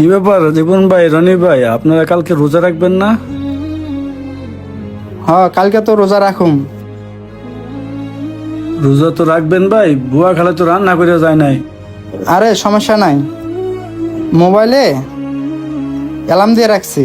কি ব্যাপার? জীবন ভাই রনি ভাই আপনারা কালকে রোজা রাখবেন না? হ কালকে তো রোজা রাখুম। রোজা তো রাখবেন ভাই বুয়া খালে তো রান্না করে যায় নাই। আরে সমস্যা নাই। মোবাইলে অ্যালার্ম দিয়ে রাখছি।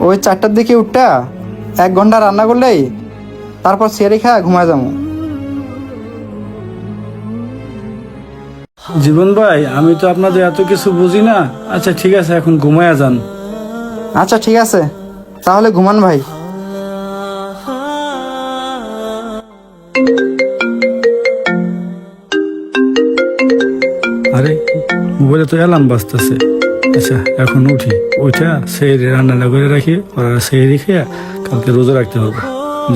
ওই চারটার দিকে উঠটা এক ঘণ্টা রান্না করলেই তারপর সেরে খা ঘুমায় যাব। জীবন ভাই আমি তো আপনাদের এত কিছু বুঝি না। আচ্ছা ঠিক আছে এখন ঘুমায়া যান। আচ্ছা ঠিক আছে। তাহলে ঘুমান ভাই। আরে মোবাইলে তো অ্যালার্ম বাজতেছে। আচ্ছা এখন উঠি। ওইটা সেই রান্নাটা করে রাখি ওরা সেই রেখে কালকে রোজা রাখতে হবে।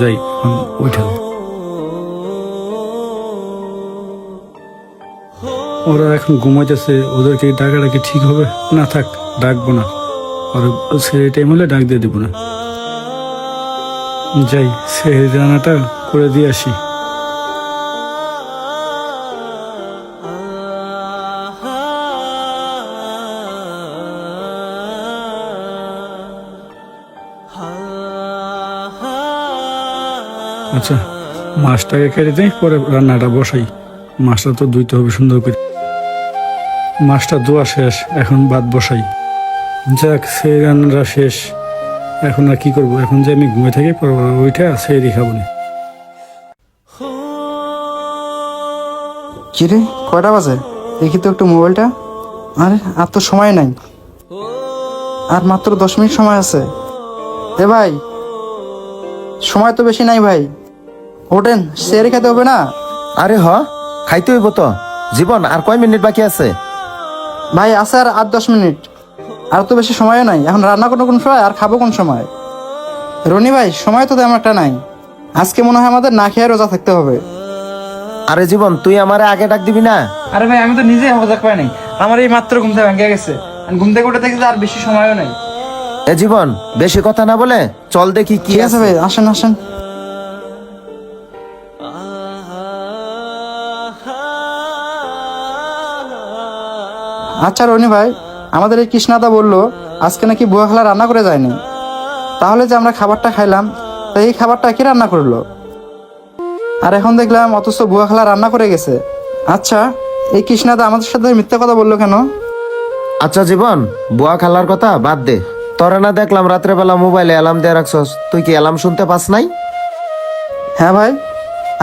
যাই এখন উঠে ওরা এখন ঘুমাইতেছে, ওদেরকে ডাকা কি ঠিক হবে? না থাক, ডাকবো না। আর সেই টাইম হলে ডাক দিয়ে দেবো না। যাই সেই রান্নাটা করে দিয়ে আসি। আচ্ছা মাছটাকে কেটে দিই পরে রান্নাটা বসাই। মাছটা তো ধুইতে হবে সুন্দর করে। মাছটা ধোয়া শেষ এখন ভাত বসাই। যাক সেই রান্নাটা শেষ। এখন আর কি করব? এখন যে আমি ঘুমে থাকি ওইটা সেই খাব না কিরে কয়টা বাজে? দেখি তো একটু মোবাইলটা। আরে আর তো সময় নাই। আর মাত্র দশ মিনিট সময় আছে। এ ভাই সময় তো বেশি নাই ভাই। ওঠেন সেরে খেতে হবে না। আরে হ খাইতে হইব তো। জীবন আর কয় মিনিট বাকি আছে? ভাই আছে আর আট দশ মিনিট। আর তো বেশি সময়ও নাই। এখন রান্না করব কোন সময় আর খাব কোন সময়? রনি ভাই সময় তো তেমন একটা নাই। আজকে মনে হয় আমাদের না খেয়ে রোজা থাকতে হবে। আরে জীবন তুই আমারে আগে ডাক দিবি না? আরে ভাই আমি তো নিজে মজা পাই নাই। আমার এই মাত্র ঘুম থেকে ভেঙে গেছে। ঘুম থেকে উঠে দেখছি আর বেশি সময়ও নাই। এ জীবন বেশি কথা না বলে চল দেখি কি আছে। ভাই আসেন আসেন। আচ্ছা রনি ভাই আমাদের এই কৃষ্ণাদা বলল আজকে নাকি বুয়া খালা রান্না করে যায়নি। তাহলে যে আমরা খাবারটা খাইলাম তো এই খাবারটা কি রান্না করল? আর এখন দেখলাম অথচ বুয়া খালা রান্না করে গেছে। আচ্ছা এই কৃষ্ণাদা আমাদের সাথে মিথ্যা কথা বলল কেন? আচ্ছা জীবন বুয়া খালার কথা বাদ দে। তোরা না দেখলাম রাত্রেবেলা মোবাইলে অ্যালার্ম দিয়ে রাখছস। তুই কি অ্যালার্ম শুনতে পাস নাই? হ্যাঁ ভাই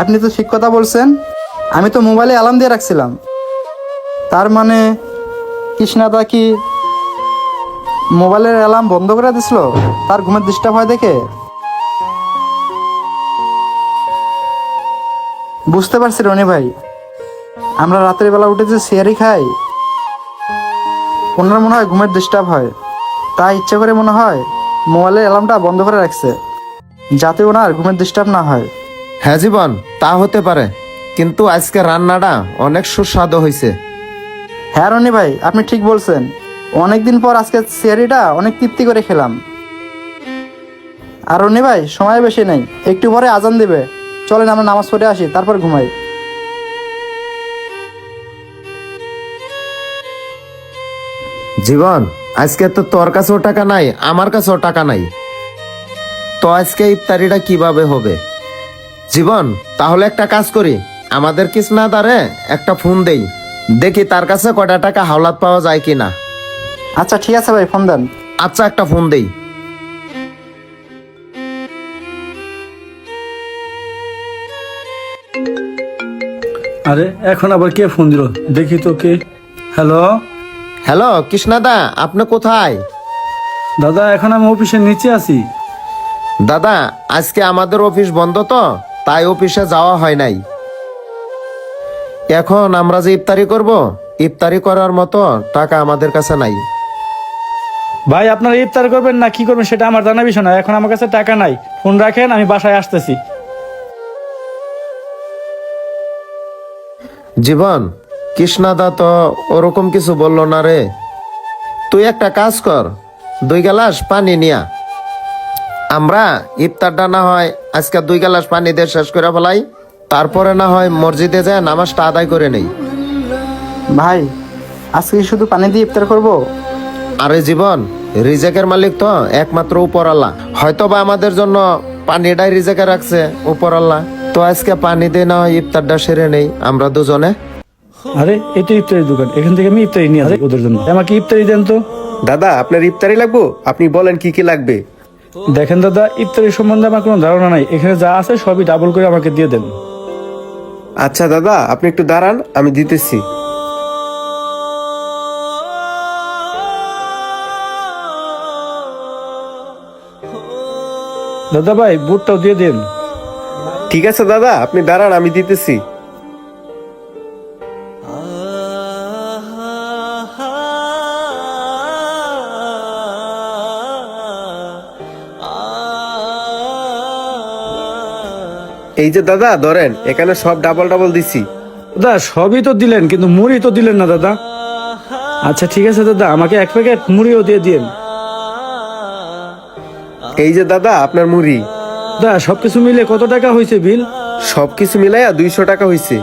আপনি তো ঠিক কথা বলছেন। আমি তো মোবাইলে অ্যালার্ম দিয়ে রাখছিলাম। তার মানে কৃষ্ণাদা কি মোবাইলের অ্যালার্ম বন্ধ করে দিছিল? তার ঘুমের ডিস্টার্ব হয় দেখে? বুঝতে পারছি রনি ভাই। আমরা রাতের বেলা উঠে যে সিয়ারি খাই, ওনার মনে হয় ঘুমের ডিস্টার্ব হয়। তাই ইচ্ছে করে মনে হয় মোবাইলের অ্যালার্মটা বন্ধ করে রাখছে, যাতে ওনার ঘুমের ডিস্টার্ব না হয়। হ্যাঁ জীবন, তা হতে পারে। কিন্তু আজকে রান্নাটা অনেক সুস্বাদু হয়েছে হ্যাঁ রনি ভাই, আপনি ঠিক বলছেন। অনেকদিন পর আজকে সিয়ারিটা অনেক তৃপ্তি করে খেলাম। আর রনি ভাই, সময় বেশি নেই। একটু পরে আজান দেবে। চলেন, আমরা নামাজ পড়ে আসি, তারপর ঘুমাই। জীবন, আজকে তো তোর কাছেও টাকা নাই, আমার কাছেও টাকা নাই। তো আজকে ইফতারিটা কীভাবে হবে? জীবন, তাহলে একটা কাজ করি। আমাদের কৃষ্ণা দ্বারে একটা ফোন দেই। দেখি তার কাছে কটা টাকা হাওলাত পাওয়া যায় কিনা। আচ্ছা ঠিক আছে ভাই ফোন দেন। আচ্ছা একটা ফোন দেই। আরে এখন আবার কে ফোন দিল? দেখি তো কে। হ্যালো? হ্যালো কৃষ্ণাদা আপনি কোথায়? দাদা এখন আমি অফিসের নিচে আছি। দাদা আজকে আমাদের অফিস বন্ধ তো তাই অফিসে যাওয়া হয় নাই। এখন আমরা যে ইফতারি করব ইফতারি করার মতো টাকা আমাদের কাছে নাই। ভাই আপনারা ইফতার করবেন না কি করবেন সেটা আমার জানা বিষয় না। এখন আমার কাছে টাকা নাই। ফোন রাখেন আমি বাসায় আসতেছি। জীবন কৃষ্ণাদা তো ওরকম কিছু বলল না রে। তুই একটা কাজ কর দুই গ্লাস পানি নিয়া। আমরা ইফতারটা না হয় আজকে দুই গ্লাস পানি দিয়ে শেষ করে ফেলাই। তারপরে না হয় মসজিদে যায় নামাজটা আদায় করে নেই। ভাই আজকে কি শুধু পানি দিয়ে ইফতার করব? আরে জীবন রিজেকের মালিক তো একমাত্র উপর আল্লাহ। হয়তো বা আমাদের জন্য পানিটাই রিজেকে রাখছে উপর আল্লাহ। তো আজকে পানি দিয়ে না হয় ইফতারটা সেরে নেই আমরা দুজনে। আরে এটা ইফতারির দোকান এখান থেকে আমি ইফতারি নিয়ে আসি ওদের জন্য। আমাকে ইফতারি দেন তো। দাদা আপনার ইফতারি লাগবো? আপনি বলেন কি কি লাগবে? দেখেন দাদা ইফতারি সম্বন্ধে আমার কোনো ধারণা নাই। এখানে যা আছে সবই ডাবল করে আমাকে দিয়ে দেন। আচ্ছা দাদা আপনি একটু দাঁড়ান আমি দিতেছি। দাদা ভাই বুটটাও দিয়ে দিন। ঠিক আছে দাদা আপনি দাঁড়ান আমি দিতেছি। এই যে দাদা ধরেন এখানে সব ডাবল ডাবল দিছি। দাদা সবই তো দিলেন কিন্তু মুড়ি তো দিলেন না দাদা। আচ্ছা ঠিক আছে দাদা আমাকে এক প্যাকেট মুড়িও দিয়ে দিন এই যে দাদা আপনার মুড়ি। দাদা সবকিছু মিলে কত টাকা হয়েছে বিল? সবকিছু মিলাইয়া দুইশো টাকা হয়েছে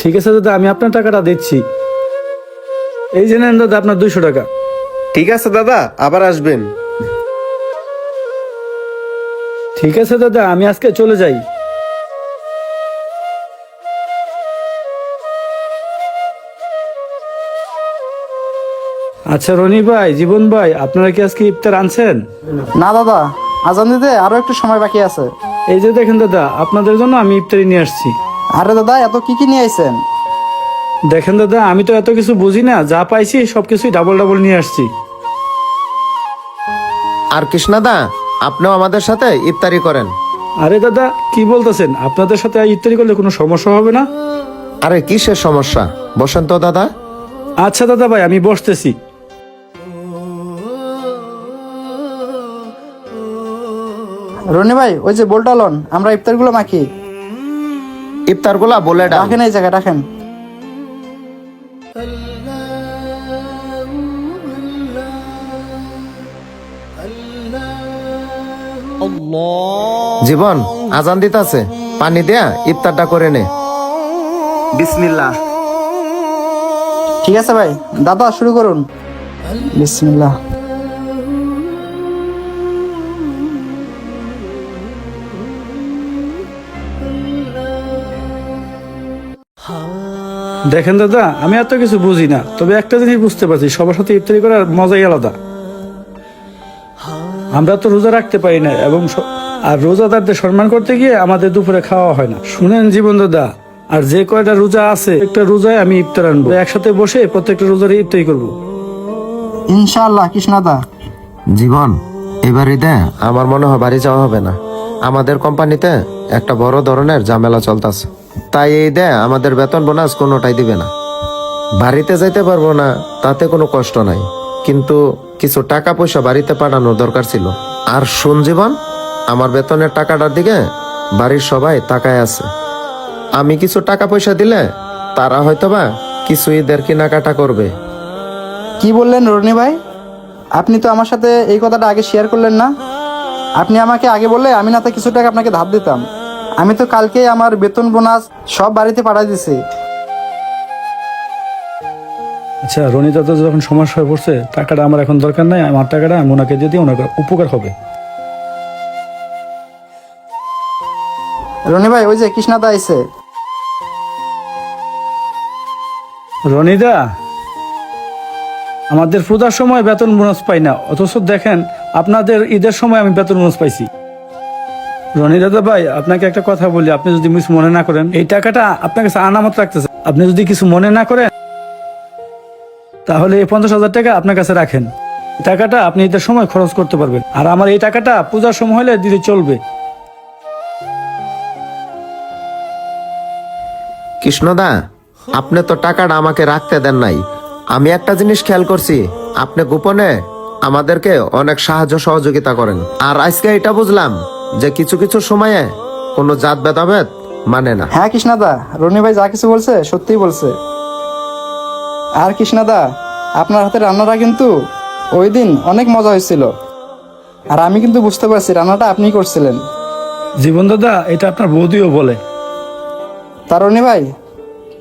ঠিক আছে দাদা আমি আপনার টাকাটা দিচ্ছি। এই যে নেন দাদা আপনার দুইশো টাকা। ঠিক আছে দাদা আবার আসবেন। ঠিক আছে দাদা আমি আজকে চলে যাই। আচ্ছা রনি ভাই জীবন ভাই আপনারা কি আজকে ইফতার আনছেন? না দাদা আজান দিতে আরও একটু সময় বাকি আছে। এই যে দেখেন দাদা আপনাদের জন্য আমি ইফতারি নিয়ে আসছি। আরে দাদা এত কি কি নিয়ে আইছেন? দেখেন দাদা আমি তো এত কিছু বুঝি না যা পাইছি সবকিছুই ডাবল ডাবল নিয়ে আসছি। আর কৃষ্ণাদা আপনিও আমাদের সাথে ইফতারি করেন। আরে দাদা কি বলতেছেন? আপনাদের সাথে ইফতারি করলে কোনো সমস্যা হবে না? আরে কিসের সমস্যা? বসেন তো দাদা। আচ্ছা দাদা ভাই আমি বসতেছি। রনি ভাই ওই যে বোলটা লন আমরা ইফতারগুলো মাখি। ইফতারগুলা বলে রাখেন এই জায়গায় রাখেন। জীবন আজান দিতাছে। পানি দেয়া ইফতারটা করে নে। বিসমিল্লাহ। ঠিক আছে ভাই দাদা শুরু করুন। বিসমিল্লাহ। দেখেন দাদা আমি এত কিছু বুঝি না তবে একটা জিনিস বুঝতে পারছি সবার সাথে ইফতারি করার মজাই আলাদা। আমরা তো রোজা রাখতে পারি না এবং আর রোজাদারদের সম্মান করতে গিয়ে আমাদের দুপুরে খাওয়া হয় না। শুনেন জীবন দাদা আর যে কয়টা রোজা আছে একটা রোজায় আমি ইফতার আনব। একসাথে বসে প্রত্যেকটা রোজারে ইফতারি করব। ইনশাআল্লাহ কৃষ্ণাদা। জীবন এবার ঈদে আমার মনে হয় বাড়ি যাওয়া হবে না। আমাদের কোম্পানিতে একটা বড় ধরনের ঝামেলা চলতেছে। তাই এই দে আমাদের বেতন বোনাস কোনোটাই দিবে না। বাড়িতে যাইতে পারব না, তাতে কোনো কষ্ট নাই। কিন্তু কিছু টাকা পয়সা বাড়িতে পাঠানোর দরকার ছিল। আর শুন জীবন, আমার বেতনের টাকাটার দিকে বাড়ির সবাই তাকায় আছে। আমি কিছু টাকা পয়সা দিলে তারা হয়তোবা কিছু ঈদের কেনাকাটা করবে। কি বললেন রনি ভাই? আপনি তো আমার সাথে এই কথাটা আগে শেয়ার করলেন না। আপনি আমাকে আগে বললে আমি না তো কিছু টাকা আপনাকে ধার দিতাম। আমি তো কালকেই আমার বেতন বোনাস সব বাড়িতে পাঠাই দিছি। আচ্ছা রনি দাদা যখন সমস্যা হয়ে পড়ছে টাকাটা আমার এখন দরকার নাই আমার টাকাটা আমি ওনাকে দিয়ে দিই ওনার উপকার হবে। রনি ভাই ওই যে কৃষ্ণাদা আইছে। রনিদা আমাদের পূজার সময় বেতন বোনাস পাই না অথচ দেখেন আপনাদের ঈদের সময় আমি বেতন বোনাস পাইছি। রনি দাদা ভাই, আপনাকে একটা কথা বলি, আপনি যদি মিস মনে না করেন, এই টাকাটা আপনার কাছে আনামত রাখতেছে। আপনি যদি কিছু মনে না করেন, তাহলে এই পঞ্চাশ হাজার টাকা আপনার কাছে রাখেন। টাকাটা আপনি ঈদের সময় খরচ করতে পারবেন। আর আমার এই টাকাটা পূজার সময় হলে দিতে চলবে। কৃষ্ণদা, আপনি তো টাকাটা আমাকে রাখতে দেন নাই। আমি একটা জিনিস খেয়াল করছি, আপনি গোপনে আমাদেরকে অনেক সাহায্য সহযোগিতা করেন। আর আজকে এটা বুঝলাম যে কিছু কিছু সময়ে কোনো জাত ভেদাভেদ মানে না। হ্যাঁ কৃষ্ণাদা রনি ভাই যা কিছু বলছে সত্যিই বলছে। আর কৃষ্ণাদা আপনার হাতে রান্নাটা কিন্তু ওই দিন অনেক মজা হয়েছিল। আর আমি কিন্তু বুঝতে পারছি রান্নাটা আপনিই করছিলেন। জীবন দাদা এটা আপনার বৌদিও বলে। তা রনি ভাই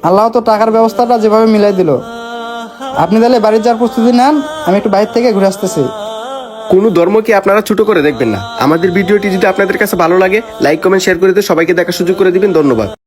আল্লাহ তো টাকার ব্যবস্থাটা যেভাবে মিলাই দিল। আপনি তাহলে বাড়ির যাওয়ার প্রস্তুতি নেন আমি একটু বাইরে থেকে ঘুরে আসতেছি। কোনো ধর্মকে আপনারা ছোট করে দেখবেন না। আমাদের ভিডিওটি যদি আপনাদের কাছে ভালো লাগে লাইক কমেন্ট শেয়ার করে দিয়ে সবাইকে দেখার সুযোগ করে দিবেন। ধন্যবাদ।